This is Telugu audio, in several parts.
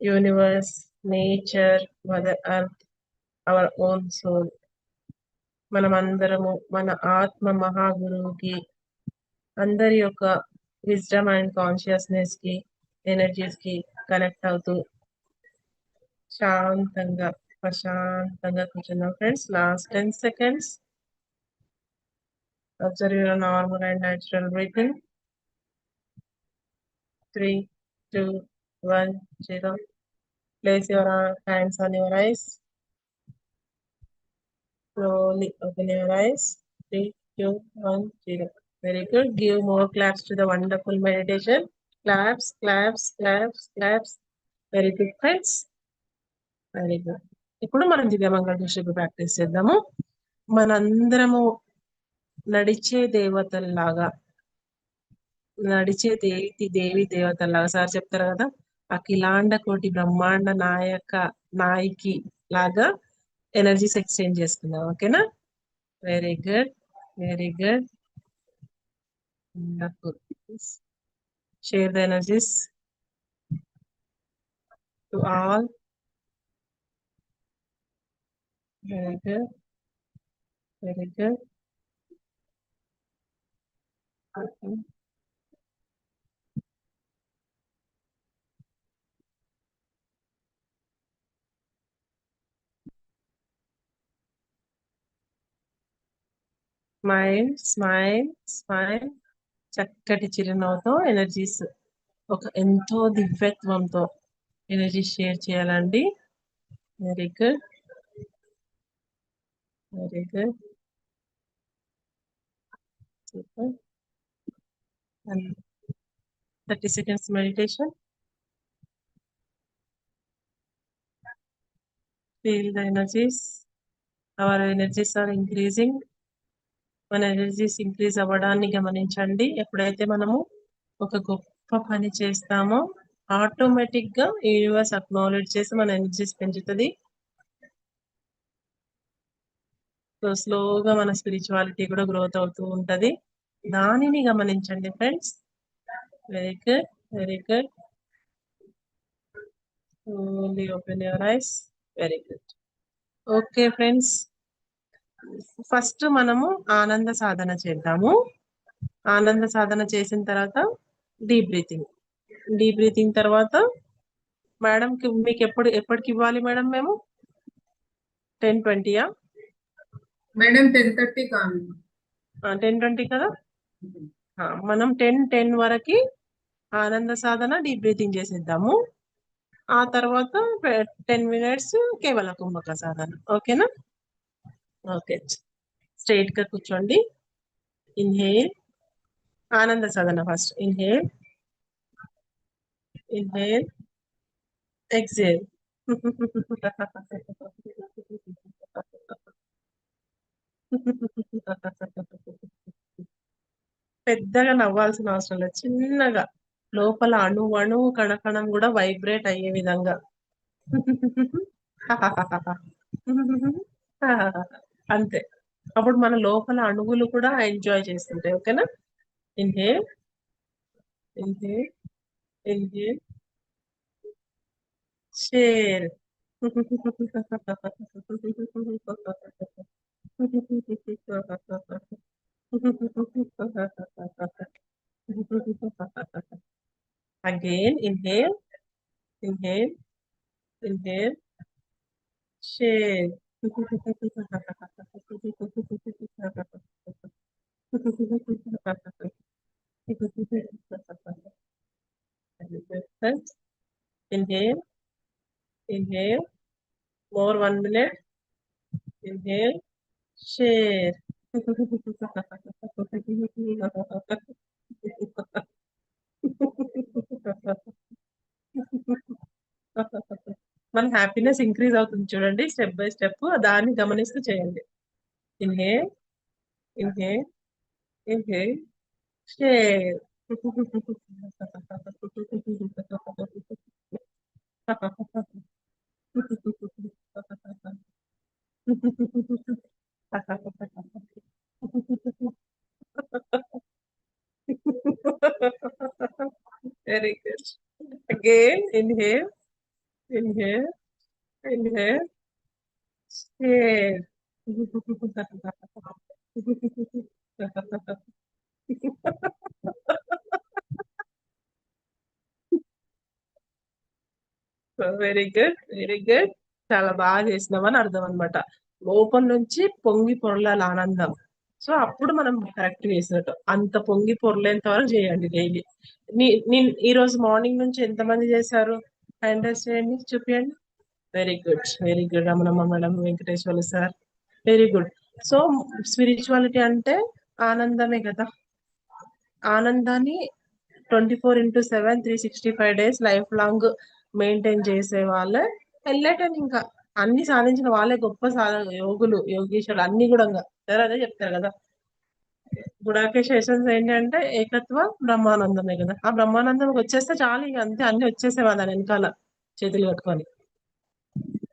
universe nature mother earth our own soul మనమందరము మన ఆత్మ మహాగురువుకి అందరి యొక్క విజ్డమ్ అండ్ కాన్షియస్నెస్ కి ఎనర్జీస్ కి కనెక్ట్ అవుతూ శాంతంగా ప్రశాంతంగా కూర్చున్నాం friends last ten seconds observe your normal and natural breathing three two one zero. Place your hands on your eyes. slowly open your eyes three two one zero very good give more claps to the wonderful meditation claps claps claps claps very good friends Very good. ఇప్పుడు మనం దివ్యమంగళ ప్రాక్టీస్ చేద్దాము మనందరము నడిచే దేవతల్లాగా నడిచే దేవి దేవి దేవతల్లాగా సార్ చెప్తారు కదా అఖిలాండ కోటి బ్రహ్మాండ నాయక నాయకి లాగా ఎనర్జీస్ ఎక్స్చేంజ్ చేసుకుందాం ఓకేనా very good very good share the energies to all Very good. Very good. Okay. Smile smile smile చక్కటి చిరునవ్వుతో ఎనర్జీస్ ఒక ఎంతో దివ్యత్వంతో ఎనర్జీ షేర్ చేయాలండి very good very good super thirty seconds meditation feel the energies our energies are increasing మన ఎనర్జీస్ ఇంక్రీజ్ అవ్వడాన్ని గమనించండి. ఎప్పుడైతే మనము ఒక గొప్ప పని చేస్తామో ఆటోమేటిక్గా యూనివర్స్ అక్నాలెడ్జ్ చేసి మన ఎనర్జీస్ పెంచుతుంది. సో స్లోగా మన స్పిరిచువాలిటీ కూడా గ్రోత్ అవుతూ ఉంటది. దానిని గమనించండి friends. Very good very good. Only open your eyes. Very good. Okay friends. First మనము ఆనంద సాధన చేద్దాము. ఆనంద సాధన చేసిన తర్వాత డీప్ బ్రీతింగ్. డీప్ బ్రీతింగ్ తర్వాత మేడం మీకు ఎప్పుడు ఎప్పటికి ఇవ్వాలి మేడం మేము? టెన్ ట్వంటీయా మేడం టెన్ థర్టీ కాదు. టెన్ ట్వంటీ కదా? మనం టెన్ టెన్ వరకు ఆనంద సాధన డీప్ బ్రీతింగ్ చేసేద్దాము. ఆ తర్వాత టెన్ మినిట్స్ కేవల కుంభక సాధన. ఓకేనా? ఓకే. స్ట్రైట్గా కూర్చోండి. ఇన్హేల్. ఆనంద సాధన ఫస్ట్. ఇన్హేల్. ఇన్హేల్. ఎక్సేల్. పెద్దగా నవ్వాల్సిన అవసరం లేదు. చిన్నగా. లోపల అణు అణు కణకణం కూడా వైబ్రేట్ అయ్యే విధంగా. అంతే. అప్పుడు మన లోపల అణువులు కూడా ఎంజాయ్ చేస్తుంటాయి ఓకేనా? Inhale inhale inhale share Again, inhale, inhale, inhale, share. Inhale, inhale, more one minute. Inhale, share. మన హ్యాపీనెస్ ఇంక్రీజ్ అవుతుంది చూడండి స్టెప్ బై స్టెప్ దాన్ని గమనిస్తూ చేయండి Inhale, inhale, inhale. Share. Very good. Again, inhale, inhale, inhale. Share. Very good very good చాలా బాగా చేసినామని అర్థం అనమాట లోపం నుంచి పొంగి పొరలాల ఆనందం. సో అప్పుడు మనం కరెక్ట్ చేసినట్టు. అంత పొంగి పొరలేంత వరకు చేయండి డైలీ నేను ఈ రోజు మార్నింగ్ నుంచి ఎంతమంది చేశారు? హ్యాండ్ చేయండి చూపించండి very good very good Ramanamma madam Venkateswarlu sir very good so spirituality అంటే ఆనందమే కదా. ఆనందాన్ని twenty four into seven three sixty five days life long maintain చేసే వాళ్ళే. వెళ్ళటం ఇంకా అన్ని సాధించిన వాళ్ళే గొప్ప సా యోగులు యోగీశ్వరులు అన్ని కూడా ఇంకా. అదే చెప్తారు కదా. గుడాకేశ సెషన్స్ ఏంటంటే ఏకత్వ బ్రహ్మానందమే కదా. ఆ బ్రహ్మానందం వచ్చేస్తే చాలు ఇక అంతే అన్ని వచ్చేసే దాని వెనకాల చేతులు కట్టుకొని.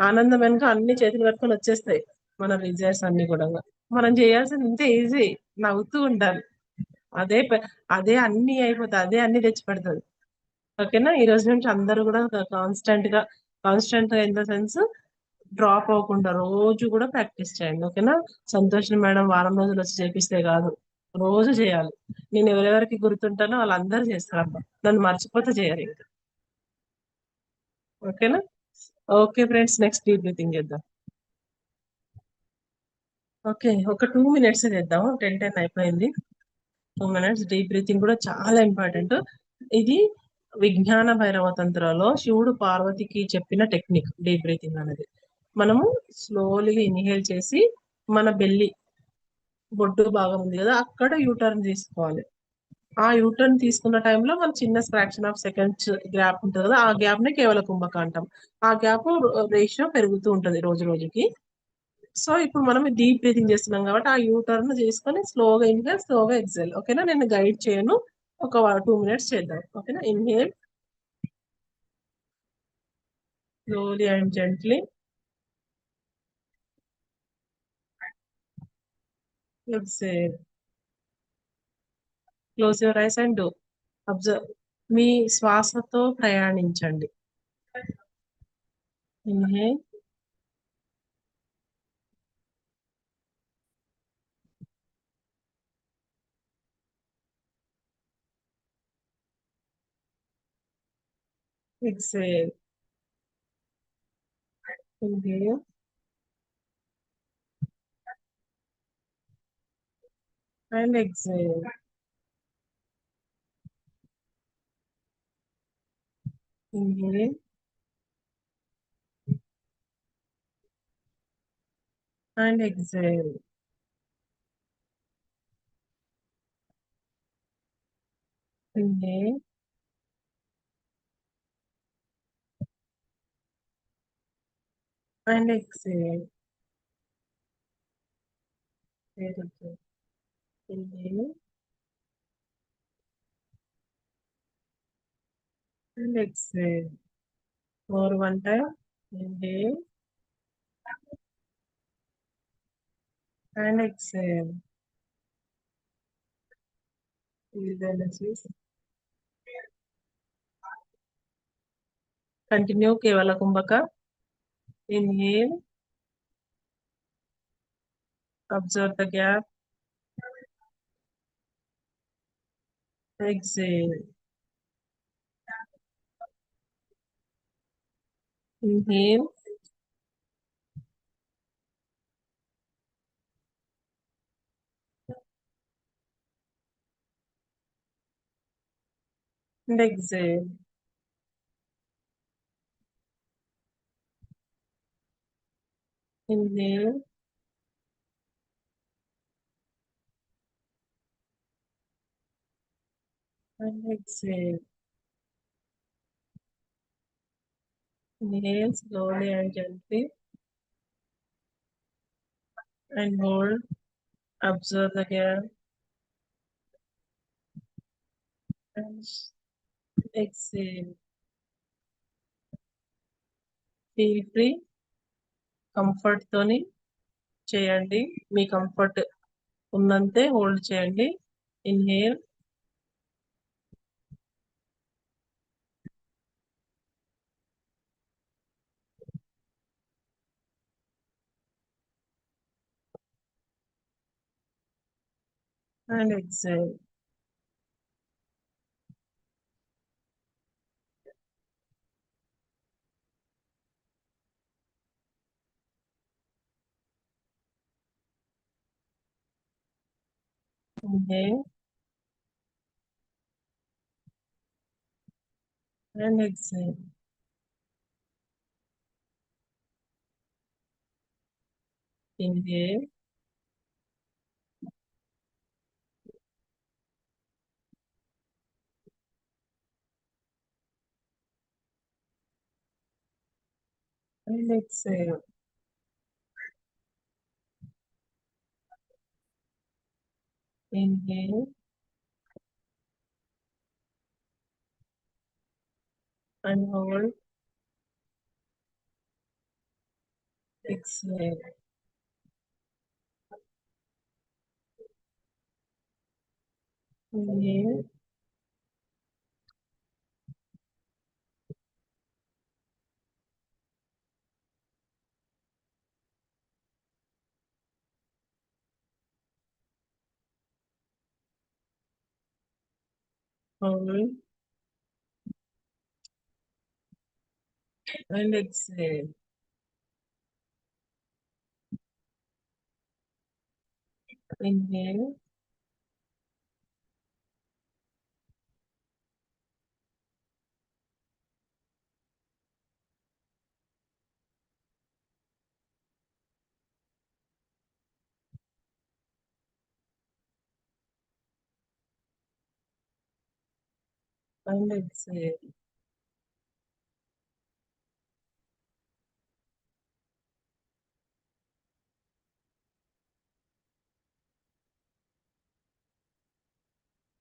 ఆనందం వెనుక అన్ని చేతులు కట్టుకొని వచ్చేస్తాయి. మన విజయస్ అన్ని కూడా. మనం చేయాల్సింది ఇంత ఈజీ. నవ్వుతూ ఉండాలి. అదే అదే అన్ని అయిపోతాయి అదే అన్ని తెచ్చి పెడుతుంది ఓకేనా? ఈ రోజు నుంచి అందరూ కూడా కాన్స్టెంట్గా కాన్స్టెంట్గా ఇన్ ద సెన్స్ డ్రాప్ అవ్వకుండా రోజు కూడా ప్రాక్టీస్ చేయండి. ఓకేనా? సంతోషం మేడం వారం రోజులు వచ్చి చేపిస్తే కాదు. రోజు చేయాలి. నేను ఎవరెవరికి గుర్తుంటానో వాళ్ళందరూ చేస్తారమ్మా నన్ను మర్చిపోతే చేయరు ఇంకా. ఓకేనా? Okay friends next deep breathing చేద్దాం. ఓకే ఒక టూ మినిట్స్ చేద్దాం. టెన్ టెన్ అయిపోయింది. టూ మినిట్స్ డీప్ బ్రీతింగ్ కూడా చాలా ఇంపార్టెంట్. ఇది విజ్ఞాన భైరవ తంత్రంలో శివుడు పార్వతికి చెప్పిన టెక్నిక్ డీప్ బ్రీతింగ్ అనేది. మనము స్లోలీగా ఇన్హేల్ చేసి మన బెల్లి బొడ్డు భాగం ఉంది కదా అక్కడ యూటర్న్ తీసుకోవాలి. ఆ యూటర్న్ తీసుకున్న టైంలో మన చిన్న ఫ్రాక్షన్ ఆఫ్ సెకండ్స్ గ్యాప్ ఉంటుంది కదా ఆ గ్యాప్ని కేవల కుంభక అంటాం ఆ గ్యాప్ రేషియో పెరుగుతూ ఉంటది రోజు రోజుకి. సో ఇప్పుడు మనం డీప్ బ్రీతింగ్ చేస్తున్నాం కాబట్టి ఆ యూ టర్న్ చేసుకొని స్లోగా ఇన్హేల్ స్లోగా ఎక్సెల్. ఓకేనా? నేను గైడ్ చేయను. ఒక టూ మినిట్స్ చేద్దాం. ఓకేనా? Inhale. Slowly and gently. exhale close your eyes and do. Observe. మీ శ్వాసతో ప్రయాణించండి. Inhale. Exhale inhale and exhale inhale and exhale inhale and exhale very good inhale and exhale more one time inhale and exhale feel the energies continue kevala kumbhaka inhale observe the gap. Exhale. Inhale. And exhale Inhale and exhale. Inhale slowly and gently. And hold. Observe the. And exhale. Feel free comfort తోని చేయండి. మీ కంఫర్ట్ ఉన్నంతే హోల్డ్ చేయండి. Inhale and exhale. Inhale and exhale. Inhale and exhale. Inhale and hold. Exhale. Inhale Um, and let's see. Uh, in. I'm şey.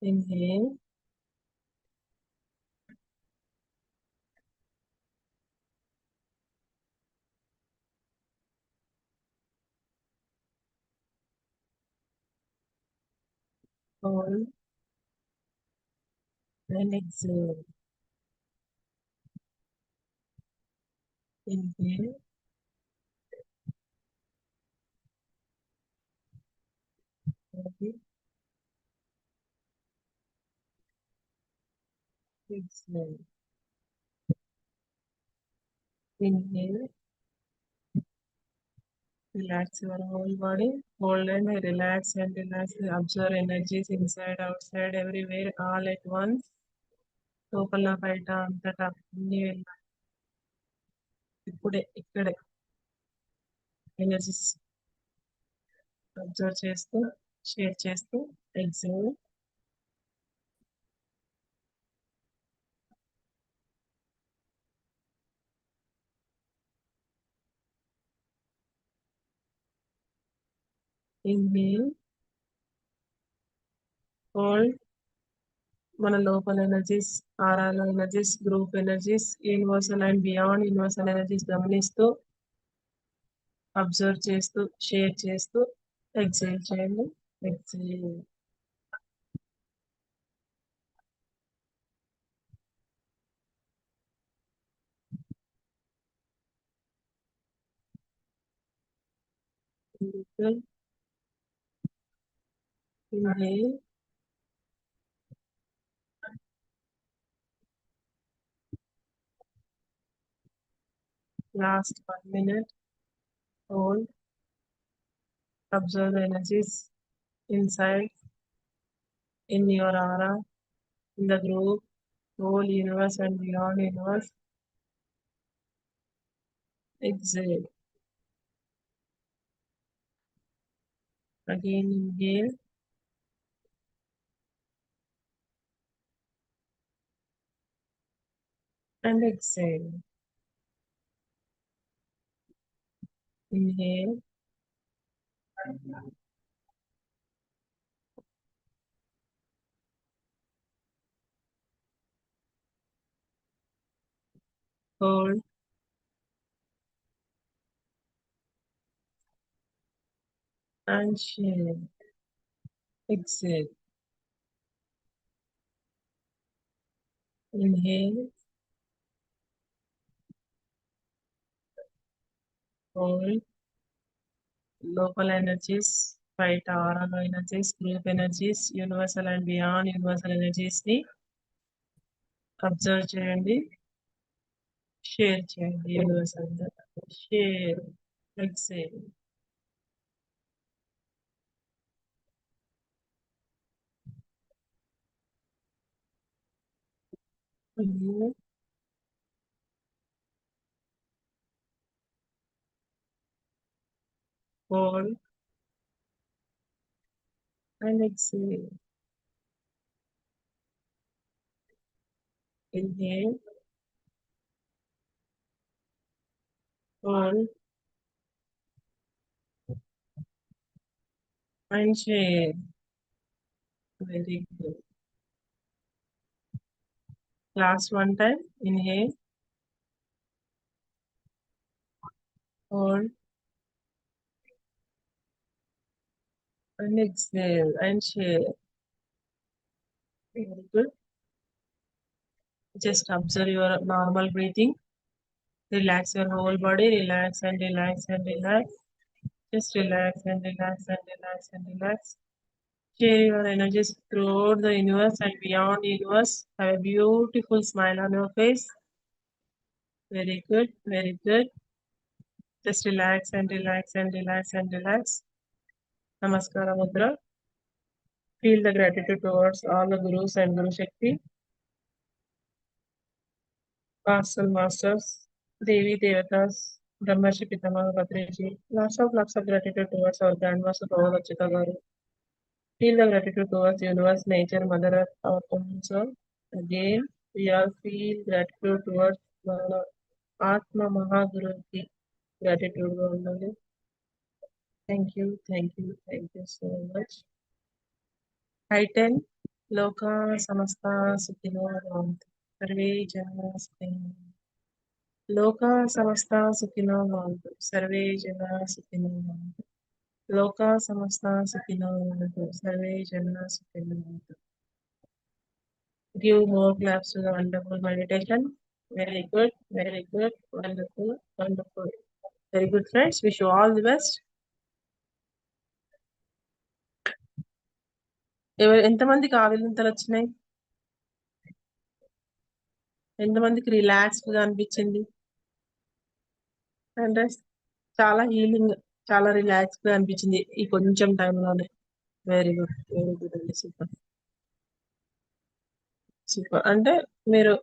Evet. All. Inhale hold and. Inhale hold exhale. Inhale relax your whole body. Hold and relax and relax. Observe energies inside, outside, everywhere, all at once. లోపల బయట అంతటా అన్ని వెళ్ళాలి. ఇప్పుడే ఇక్కడే. ఎనర్జీస్ అబ్జర్వ్ చేస్తూ షేర్ చేస్తూ ఎగ్జామ్ ఇన్హేల్ హోల్డ్ మన లోపల energies aura energies group energies universal and beyond universal energies గమనిస్తూ అబ్జర్వ్ చేస్తూ షేర్ చేస్తూ ఎగ్జైల్ చేయండి. Exhale Inhale. Last one minute. Hold. Observe the energies inside, in your aura, in the group, whole universe and beyond universe. Exhale. Again inhale. And exhale. Inhale. Hold. And share. Exhale. Inhale. Hold. Local energies బయట ఆరాలో energies group energies universal and beyond universal ఎనర్జీస్ని observe చేయండి. షేర్ చేయండి universal share exhale hold and exhale. Inhale, hold, and share. Very good. Last one time, inhale, hold, and exhale, and share. Very good. Just observe your normal breathing. Relax your whole body. Relax and relax and relax. Just relax and relax and relax and relax. Share your energies throughout the universe and beyond the universe. Have a beautiful smile on your face. Very good. Very good. Just relax and relax and relax and relax. నమస్కారం mudra feel the gratitude towards all the gurus and guru Shakti పాస్టల్ masters దేవి దేవతాస్ బ్రహ్మర్షి పితమాన భద్రేషి lots of lots of gratitude towards our grand master power Rachita garu feel the gratitude towards universe nature mother our cones again we are feel gratitude towards ఆత్మ మహాగురుకి గ్రాటిట్యూడ్గా ఉండాలి Thank you, thank you, thank you so much. Titan Loka Samasta Sukhino Bhavantu Sarve Jana Sukhino Loka Samasta Sukhino Bhavantu Sarve Jana Sukhino Bhavantu Loka Samasta Sukhino Bhavantu Sarve Jana Sukhino Bhavantu Give more claps to the wonderful meditation. Very good, very good, wonderful, wonderful. Very good friends. Wish you all the best. ఎంతమందికి ఆవిలింతలు వచ్చినాయి? ఎంతమందికి రిలాక్స్డ్గా అనిపించింది? అంటే చాలా హీలింగ్ చాలా రిలాక్స్గా అనిపించింది ఈ కొంచెం టైంలోనే వెరీ గుడ్ వెరీ గుడ్ అండి సూపర్ సూపర్ అంటే మీరు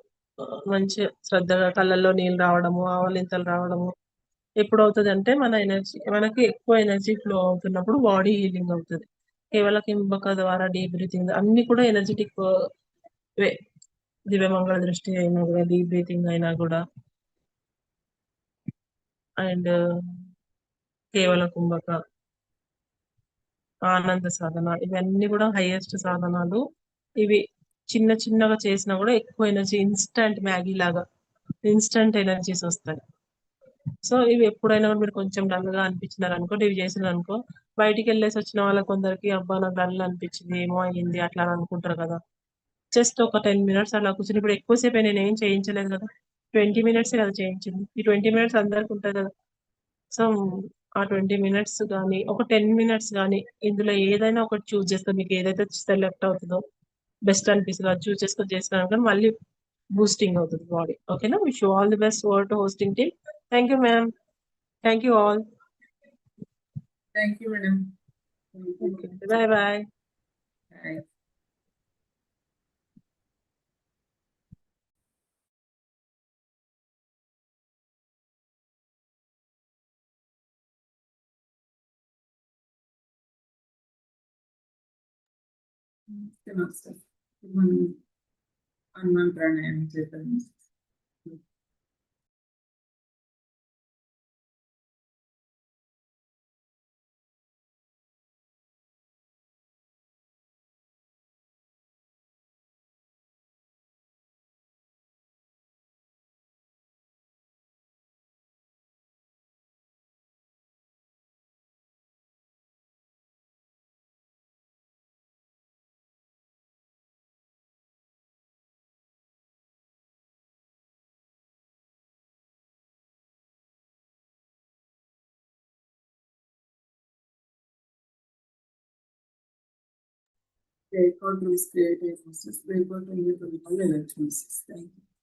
మంచి శ్రద్ధగా కళ్ళల్లో నీళ్ళు రావడము ఆవలింతలు రావడము ఎప్పుడు అవుతుంది అంటే మన ఎనర్జీ మనకి ఎక్కువ ఎనర్జీ ఫ్లో అవుతున్నప్పుడు బాడీ హీలింగ్ అవుతుంది. కేవలం కింబక ద్వారా డీప్ బ్రీతింగ్ అన్ని కూడా ఎనర్జెటిక్ వే దివ్యమంగళ దృష్టి అయినా కూడా డీప్ బ్రీతింగ్ అయినా కూడా. అండ్ కేవల కుంభక ఆనంద సాధన ఇవన్నీ కూడా హైయెస్ట్ సాధనాలు. ఇవి చిన్న చిన్నగా చేసినా కూడా ఎక్కువ ఎనర్జీ ఇన్స్టంట్ మ్యాగీ లాగా ఇన్స్టంట్ ఎనర్జీస్ వస్తాయి. సో ఇవి ఎప్పుడైనా కూడా మీరు కొంచెం డల్గా అనిపించినారు అనుకో ఇవి చేసినారు అనుకో బయటికి వెళ్ళేసి వచ్చిన వాళ్ళ కొందరికి అబ్బా నాకు డల్ అనిపించింది ఏమో అయ్యింది అట్లా అని అనుకుంటారు కదా. జస్ట్ ఒక టెన్ మినిట్స్ అలా కూర్చుని ఇప్పుడు ఎక్కువసేపు నేను ఏం చేయించలేదు కదా. ట్వంటీ మినిట్స్ కదా చేయించింది. ఈ ట్వంటీ మినిట్స్ అందరికి ఉంటుంది కదా. సో ఆ ట్వంటీ మినిట్స్ కానీ ఒక టెన్ మినిట్స్ కానీ ఇందులో ఏదైనా ఒకటి చూస్ చేస్తే. మీకు ఏదైతే సెలెక్ట్ అవుతుందో బెస్ట్ అనిపిస్తుంది అది చూస్ చేసుకొని చేసినాను కానీ మళ్ళీ బూస్టింగ్ అవుతుంది బాడీ ఓకేనా wish all the best world hosting team Thank you, ma'am. Thank you all. Thank you, madam. Bye bye. Bye. Good morning. I'm Mantra and I'm they go to his creative systems, they go to his elections. Thank you.